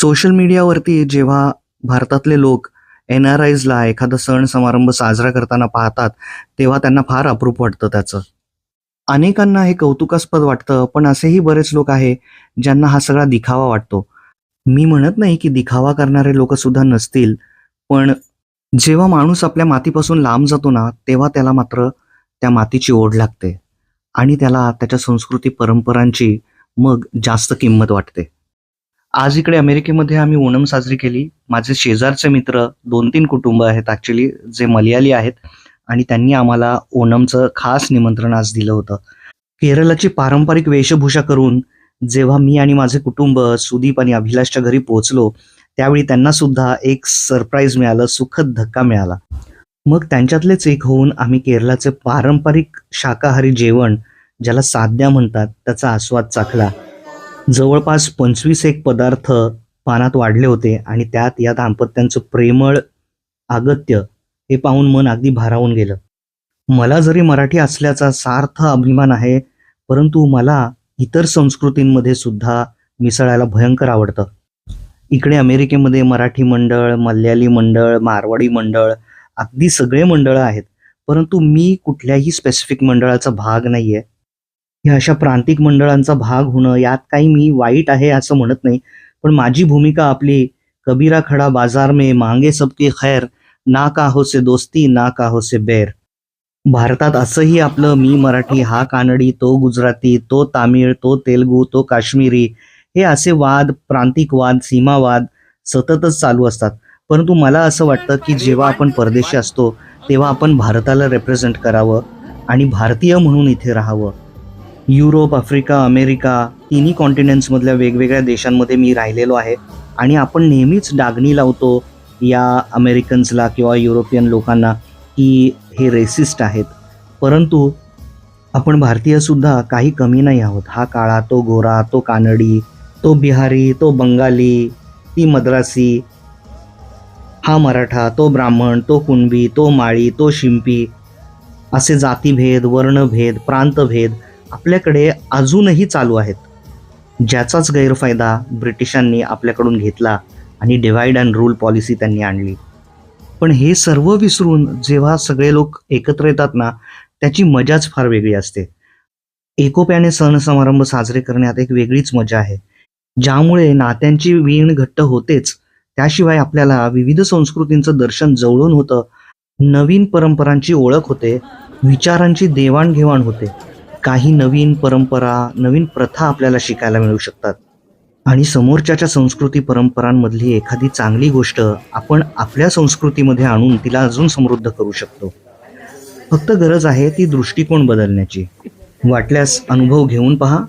Social मीडियावरती जेव्हा भारतातले लोक एन आर आयजला एखादा सण समारंभ साजरा करताना पाहतात तेव्हा त्यांना फार अप्रूप वाटतं त्याचं. अनेकांना हे कौतुकास्पद वाटतं पण असेही बरेच लोक आहे ज्यांना हा सगळा दिखावा वाटतो. मी म्हणत नाही की दिखावा करणारे लोक सुद्धा नसतील पण जेव्हा माणूस आपल्या मातीपासून लांब जातो ना तेव्हा त्याला मात्र त्या मातीची ओढ लागते आणि त्याला त्याच्या संस्कृती परंपरांची मग जास्त किंमत वाटते. आज इकडे अमेरिकेमध्ये आम्ही ओणम साजरी केली. माझे शेजारचे मित्र दोन तीन कुटुंब आहेत ॲक्च्युली जे मलयाली आहेत. आणि त्यांनी आम्हाला ओणमचं खास निमंत्रण आज दिलं होतं. केरळाची पारंपरिक वेशभूषा करून जेव्हा मी आणि माझे कुटुंब सुदीप आणि अभिलाषच्या घरी पोहोचलो त्यावेळी त्यांना सुद्धा एक सरप्राईज मिळालं सुखद धक्का मिळाला. मग त्यांच्यातलेच एक होऊन आम्ही केरळाचे पारंपरिक शाकाहारी जेवण ज्याला साध्या म्हणतात त्याचा आस्वाद चाखला. जवळपास पंचवीस एक पदार्थ पानात वाढले होते आणि त्यात या दाम्पत्यांचं प्रेमळ अगत्य हे पाहून मन अगदी भारावून गेलं. मला जरी मराठी असल्याचा सार्थ अभिमान आहे परंतु मला इतर संस्कृतींमध्ये सुद्धा मिसळायला भयंकर आवडतं. इकडे अमेरिकेमध्ये मराठी मंडळ मल्याळी मंडळ मारवाडी मंडळ अगदी सगळे मंडळं आहेत परंतु मी कुठल्याही स्पेसिफिक मंडळाचा भाग नाही आहे ह्या अशा प्रांतिक मंडळांचा भाग होणं यात काही मी वाईट आहे असं म्हणत नाही. पण माझी भूमिका आपली कबीरा खडा बाजार मे मांगे सबके खैर ना का हो से दोस्ती ना का हो से बैर. भारतात असंही आपलं मी मराठी हा कानडी तो गुजराती तो तामिळ तो तेलगू तो काश्मीरी हे असे वाद प्रांतिक वाद सीमावाद सततच चालू असतात. परंतु मला असं वाटतं की जेव्हा आपण परदेशी असतो तेव्हा आपण भारताला रेप्रेझेंट करावं आणि भारतीय म्हणून इथे राहावं. युरोप आफ्रिका अमेरिका तिन्ही कॉन्टिनेंट्समधल्या वेगवेगळ्या देशांमध्ये मी राहिलेलो आहे. आणि आपण नेहमीच डागणी लावतो या अमेरिकन्सला किंवा युरोपियन लोकांना की हे रेसिस्ट आहेत. परंतु आपण भारतीयसुद्धा काही कमी नाही आहोत. हा काळा तो गोरा तो कानडी तो बिहारी तो बंगाली ती मद्रासी हा मराठा तो ब्राह्मण तो कुणबी तो माळी तो शिंपी असे जातीभेद वर्णभेद प्रांतभेद आपल्याकडे अजूनही चालू आहेत. ज्याचाच गैरफायदा ब्रिटिशांनी आपल्याकडून घेतला आणि डिवाईड अँड रूल पॉलिसी त्यांनी आणली. पण हे सर्व विसरून जेव्हा सगळे लोक एकत्र येतात ना त्याची मजाच फार वेगळी असते. एकोप्याने सण समारंभ साजरे करण्यात एक वेगळीच मजा आहे. ज्यामुळे नात्यांची वीण घट्ट होतेच त्याशिवाय आपल्याला विविध संस्कृतींचं दर्शन जवळून होतं नवीन परंपरांची ओळख होते विचारांची देवाणघेवाण होते. काही नवीन परंपरा नवीन प्रथा आपल्याला शिकायला मिळू शकतात. आणि समोरच्याच्या संस्कृती परंपरांमधली एखादी चांगली गोष्ट आपण आपल्या संस्कृतीमध्ये आणून तिला अजून समृद्ध करू शकतो. फक्त गरज आहे ती दृष्टिकोन बदलण्याची. वाटल्यास अनुभव घेऊन पहा.